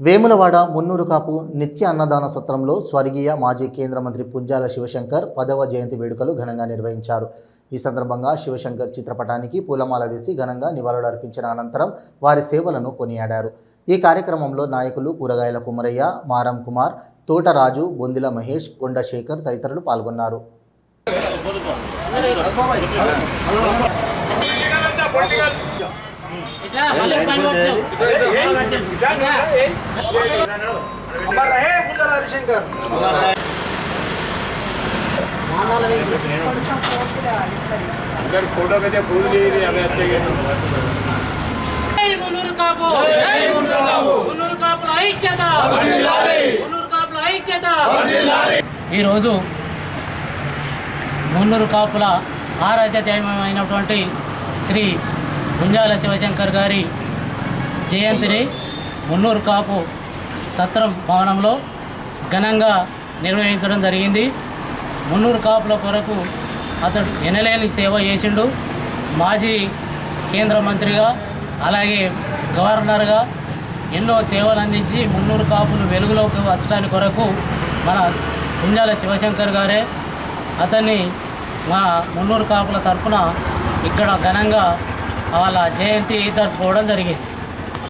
వేములవాడ మున్నూరు కాపు నిత్య అన్నదాన సత్రంలో స్వర్గీయ మాజీ కేంద్ర మంత్రి పుంజాల శివశంకర్ పదవ జయంతి వేడుకలు ఘనంగా నిర్వహించారు. ఈ సందర్భంగా శివశంకర్ చిత్రపటానికి పూలమాల వేసి ఘనంగా నివాళులర్పించిన అనంతరం వారి సేవలను కొనియాడారు. ఈ కార్యక్రమంలో నాయకులు కూరగాయల కుమరయ్య మారం కుమార్ తోటరాజు బొందిల మహేష్ కొండ శేఖర్ తదితరులు పాల్గొన్నారు. अमर रहे बुल्ला हरिशंकर अगर फोटो में फूल नहीं रही हमें अच्छे జై మున్నూరు కాపు మున్నూరు కాపుల ఐక్యత మున్నూరు కాపుల ఐక్యత ఈరోజు మున్నూరు కాపుల ఆరాధ్య దైవమైనటువంటి శ్రీ గుంజాల శివశంకర్ గారి జయంతిని మున్నూరు కాపు సత్రం భవనంలో ఘనంగా నిర్వహించడం జరిగింది. మున్నూరు కాపుల కొరకు అతడు ఎనలేని సేవ చేసిండు. మాజీ కేంద్ర మంత్రిగా అలాగే గవర్నర్గా ఎన్నో సేవలు అందించి మున్నూరు కాపులు వెలుగులోకి వచ్చడానికి కొరకు మన కుంజాల శివశంకర్ గారే అతన్ని మా మున్నూరు కాపుల తరఫున ఇక్కడ ఘనంగా వాళ్ళ జయంతి జరుపుకోవడం జరిగింది.